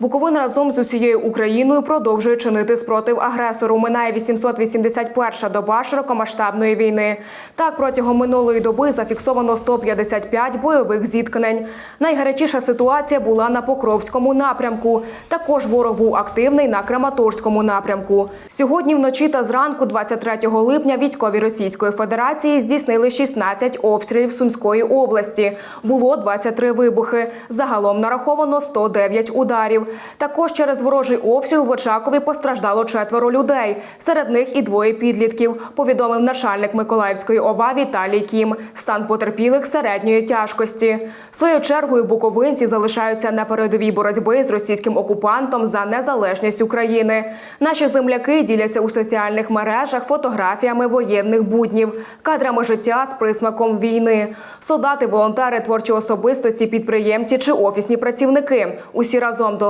Буковина разом з усією Україною продовжує чинити спротив агресору. Минає 881-ша доба широкомасштабної війни. Так, протягом минулої доби зафіксовано 155 бойових зіткнень. Найгарячіша ситуація була на Покровському напрямку. Також ворог був активний на Краматорському напрямку. Сьогодні вночі та зранку, 23 липня, військові Російської Федерації здійснили 16 обстрілів Сумської області. Було 23 вибухи. Загалом нараховано 109 ударів. Також через ворожий обстріл в Очакові постраждало четверо людей. Серед них і двоє підлітків. Повідомив начальник Миколаївської ОВА Віталій Кім. Стан потерпілих середньої тяжкості. Своєю чергою буковинці залишаються на передовій боротьби з російським окупантом за незалежність України. Наші земляки діляться у соціальних мережах фотографіями воєнних буднів, кадрами життя з присмаком війни. Солдати, волонтери, творчі особистості, підприємці чи офісні працівники. Усі разом